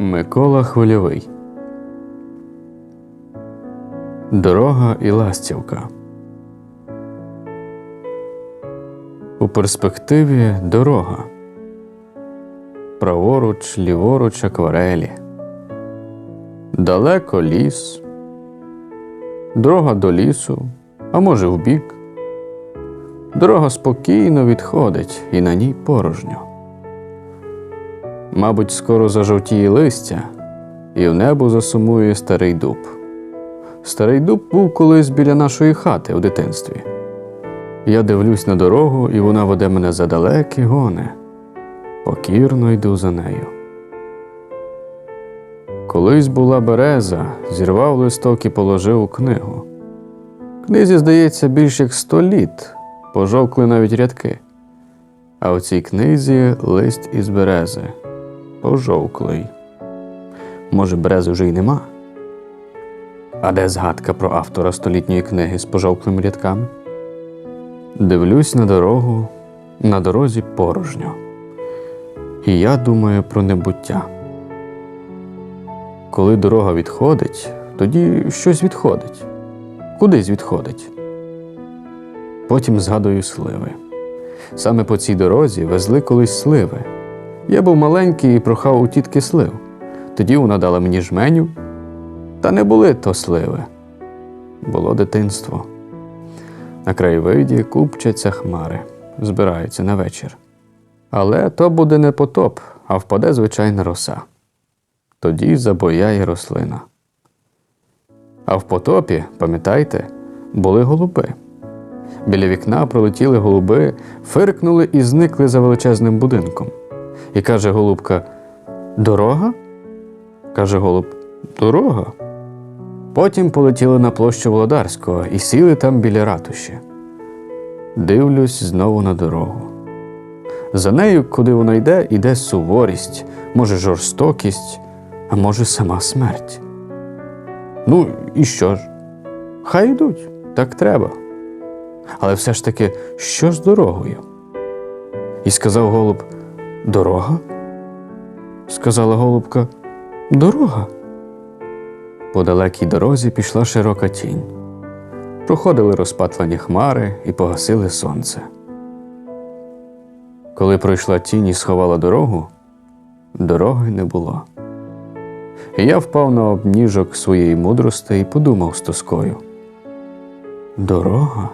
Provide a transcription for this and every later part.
Микола Хвильовий. Дорога і ластівка. У перспективі дорога. Праворуч, ліворуч акварелі. Далеко ліс. Дорога до лісу, а може вбік. Дорога спокійно відходить, і на ній порожньо. Мабуть, скоро зажовтіє листя, і в небо засумує старий дуб. Старий дуб був колись біля нашої хати у дитинстві. Я дивлюсь на дорогу, і вона веде мене за далекі гони. Покірно йду за нею. Колись була береза, зірвав листок і положив у книгу. Книзі, здається, більш як сто літ, пожовкли навіть рядки. А в цій книзі лист із берези, пожовклий. Може, берези вже й нема? А де згадка про автора столітньої книги з пожовклими рядками? Дивлюсь на дорогу, на дорозі порожньо. І я думаю про небуття. Коли дорога відходить, тоді щось відходить. Кудись відходить. Потім згадую сливи. Саме по цій дорозі везли колись сливи. Я був маленький і прохав у тітки слив. Тоді вона дала мені жменю, та не були то сливи. Було дитинство. На краєвиді купчаться хмари, збираються на вечір. Але то буде не потоп, а впаде звичайна роса. Тоді забояє рослина. А в потопі, пам'ятаєте, були голуби. Біля вікна пролетіли голуби, фиркнули і зникли за величезним будинком. І каже голубка: Дорога? каже голуб, дорога. Потім полетіли на площу Володарського і сіли там біля ратуші. Дивлюсь знову на дорогу. За нею, куди вона йде, іде суворість, може, жорстокість, а може, сама смерть. Ну, і що ж? Хай йдуть, так треба. Але все ж таки, що з дорогою? І сказав голуб: Дорога? Сказала голубка, дорога. По далекій дорозі пішла широка тінь. Проходили розпатлені хмари і погасили сонце. Коли пройшла тінь і сховала дорогу, дороги не було. Я впав на обніжок своєї мудрости і подумав з тоскою. Дорога?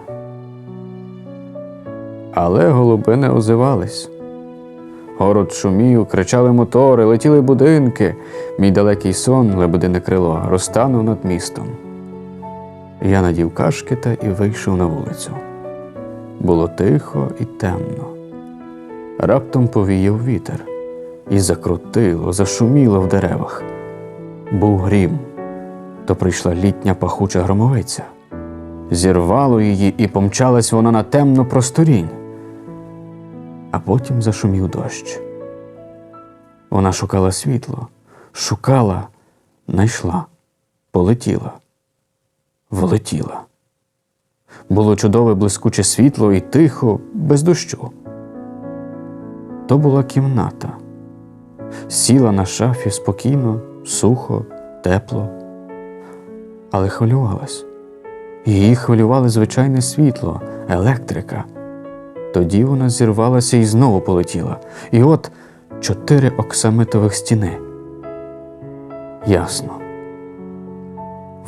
Але голуби не озивались. Город шумів, кричали мотори, летіли будинки. Мій далекий сон, лебедине крило, розтанув над містом. Я надів кашкета і вийшов на вулицю. Було тихо і темно. Раптом повіяв вітер, і закрутило, зашуміло в деревах. Був грім, то прийшла літня пахуча громовиця. Зірвало її, і помчалась вона на темну просторінь. А потім зашумів дощ. Вона шукала світло, шукала, знайшла, полетіла, влетіла. Було чудове блискуче світло і тихо, без дощу. То була кімната. Сіла на шафі спокійно, сухо, тепло, але хвилювалась. Її хвилювало звичайне світло, електрика. Тоді вона зірвалася і знову полетіла. І от чотири оксамитових стіни. Ясно.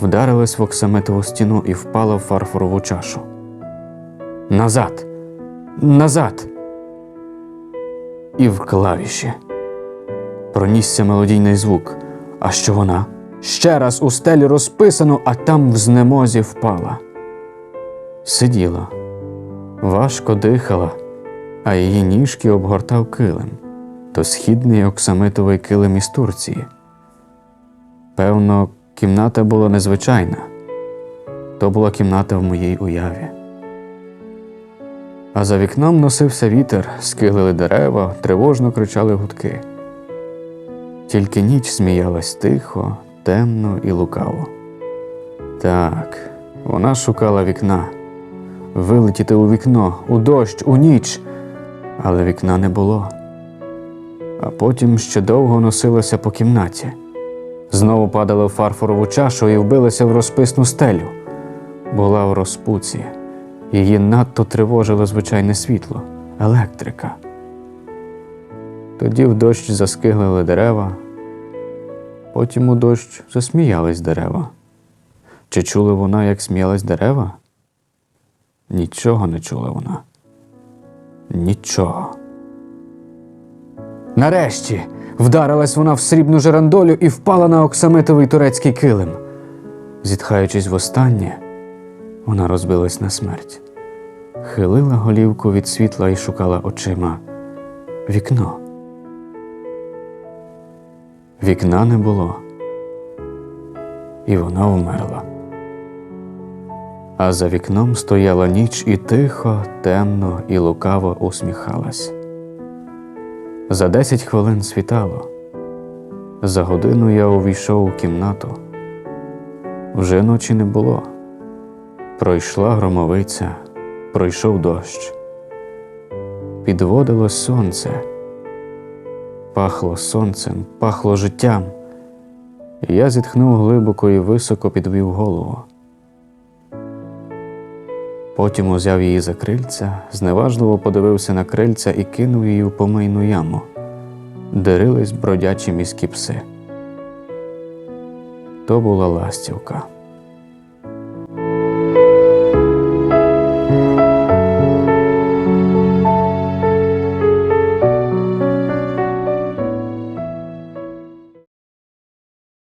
Вдарилась в оксамитову стіну і впала в фарфорову чашу. Назад! Назад! І в клавіші. Пронісся мелодійний звук. А що вона? Ще раз у стелі розписано, а там в знемозі впала. Сиділа, важко дихала, а її ніжки обгортав килим то східний оксамитовий килим із Турції. Певно, кімната була незвичайна. То була кімната в моїй уяві. А за вікном носився вітер, скиглили дерева, тривожно кричали гудки. Тільки ніч сміялась тихо, темно і лукаво. Так, вона шукала вікна, вилетіти у вікно, у дощ, у ніч, але вікна не було. а потім ще довго носилася по кімнаті. Знову падала в фарфорову чашу і вбилася в розписну стелю. Була в розпуці. Її надто тривожило звичайне світло, електрика. Тоді в дощ заскиглили дерева, потім у дощ засміялись дерева. Чи чула вона, як сміялись дерева? Нічого не чула вона. Нічого. Нарешті вдарилась вона в срібну жерандолю і впала на оксамитовий турецький килим. Зітхаючись востаннє, вона розбилась на смерть, хилила голівку від світла і шукала очима вікно. Вікна не було, і вона вмерла. А за вікном стояла ніч і тихо, темно і лукаво усміхалась. За десять хвилин світало. За годину я увійшов у кімнату. Вже ночі не було. Пройшла громовиця, пройшов дощ. Підводило сонце. Пахло сонцем, пахло життям. Я зітхнув глибоко і високо підвів голову. Потім узяв її за крильця, зневажливо подивився на крильця і кинув її в помийну яму, дерились бродячі міські пси. То була ластівка.